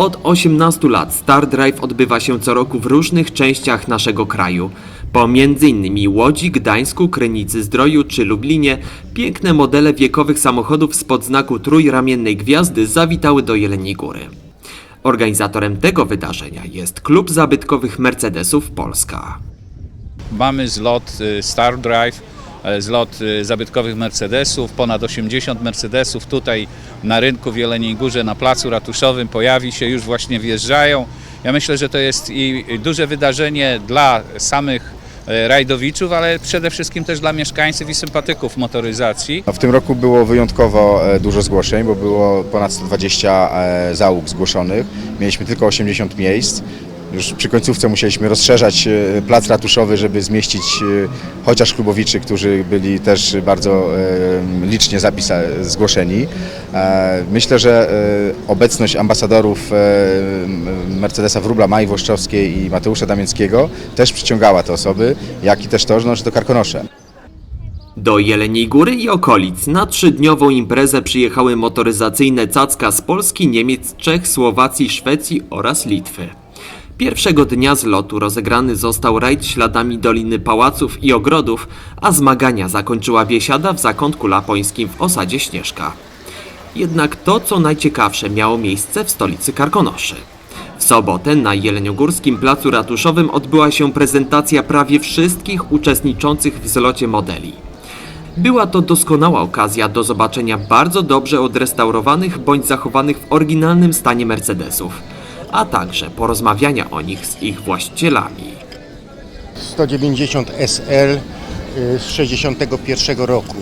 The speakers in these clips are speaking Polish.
Od 18 lat Star Drive odbywa się co roku w różnych częściach naszego kraju. Po m.in. Łodzi, Gdańsku, Krynicy Zdroju czy Lublinie piękne modele wiekowych samochodów spod znaku trójramiennej gwiazdy zawitały do Jeleniej Góry. Organizatorem tego wydarzenia jest Klub Zabytkowych Mercedesów Polska. Mamy zlot y, Star Drive, zlot y, zabytkowych Mercedesów, ponad 80 Mercedesów tutaj na rynku w Jeleniej Górze, na placu ratuszowym pojawi się, już właśnie wjeżdżają. Ja myślę, że to jest i duże wydarzenie dla samych e, rajdowiczów, ale przede wszystkim też dla mieszkańców i sympatyków motoryzacji. W tym roku było wyjątkowo e, dużo zgłoszeń, bo było ponad 120 e, załóg zgłoszonych. Mieliśmy tylko 80 miejsc. Już przy końcówce musieliśmy rozszerzać e, plac ratuszowy, żeby zmieścić e, chociaż klubowiczy, którzy byli też bardzo e, licznie zapisa- zgłoszeni. Myślę, że obecność ambasadorów Mercedesa Wróbla, Mai Włoszczowskiej i Mateusza Damięckiego też przyciągała te osoby, jak i też to, no, że to Karkonosze. Do Jeleniej Góry i okolic na trzydniową imprezę przyjechały motoryzacyjne cacka z Polski, Niemiec, Czech, Słowacji, Szwecji oraz Litwy. Pierwszego dnia zlotu rozegrany został rajd śladami Doliny Pałaców i Ogrodów, a zmagania zakończyła biesiada w zakątku lapońskim w osadzie Śnieżka. Jednak to, co najciekawsze, miało miejsce w stolicy Karkonoszy. W sobotę na Jeleniogórskim Placu Ratuszowym odbyła się prezentacja prawie wszystkich uczestniczących w zlocie modeli. Była to doskonała okazja do zobaczenia bardzo dobrze odrestaurowanych bądź zachowanych w oryginalnym stanie Mercedesów, a także porozmawiania o nich z ich właścicielami. 190 SL y, z 61 roku.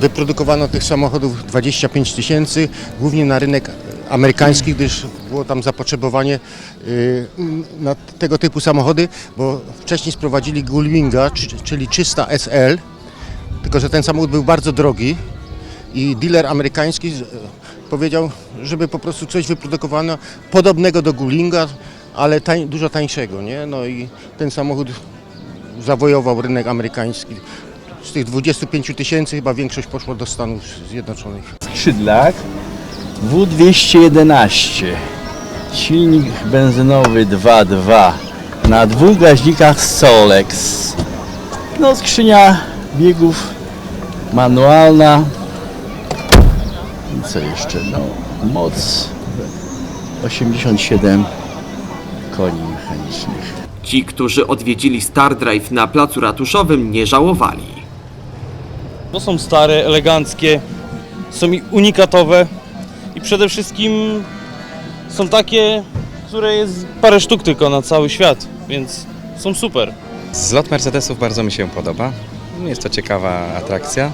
Wyprodukowano tych samochodów 25 tysięcy, głównie na rynek amerykański, gdyż było tam zapotrzebowanie y, na tego typu samochody, bo wcześniej sprowadzili Gullwinga, czy- czyli 300 SL, tylko że ten samochód był bardzo drogi i dealer amerykański powiedział, żeby po prostu coś wyprodukowano podobnego do Gullwinga, ale tań, dużo tańszego, nie? No i ten samochód zawojował rynek amerykański. Z tych 25 tysięcy chyba większość poszło do Stanów Zjednoczonych. skrzydlach W211 silnik benzynowy 2.2 na dwóch gaźnikach Solex no skrzynia biegów manualna i co jeszcze no moc 87 koni mechanicznych Ci, którzy odwiedzili Star Drive na Placu Ratuszowym, nie żałowali. bo są stare, eleganckie, są i unikatowe i przede wszystkim są takie, które jest parę sztuk tylko na cały świat, więc są super. Zlot Mercedesów bardzo mi się podoba. Jest to ciekawa atrakcja.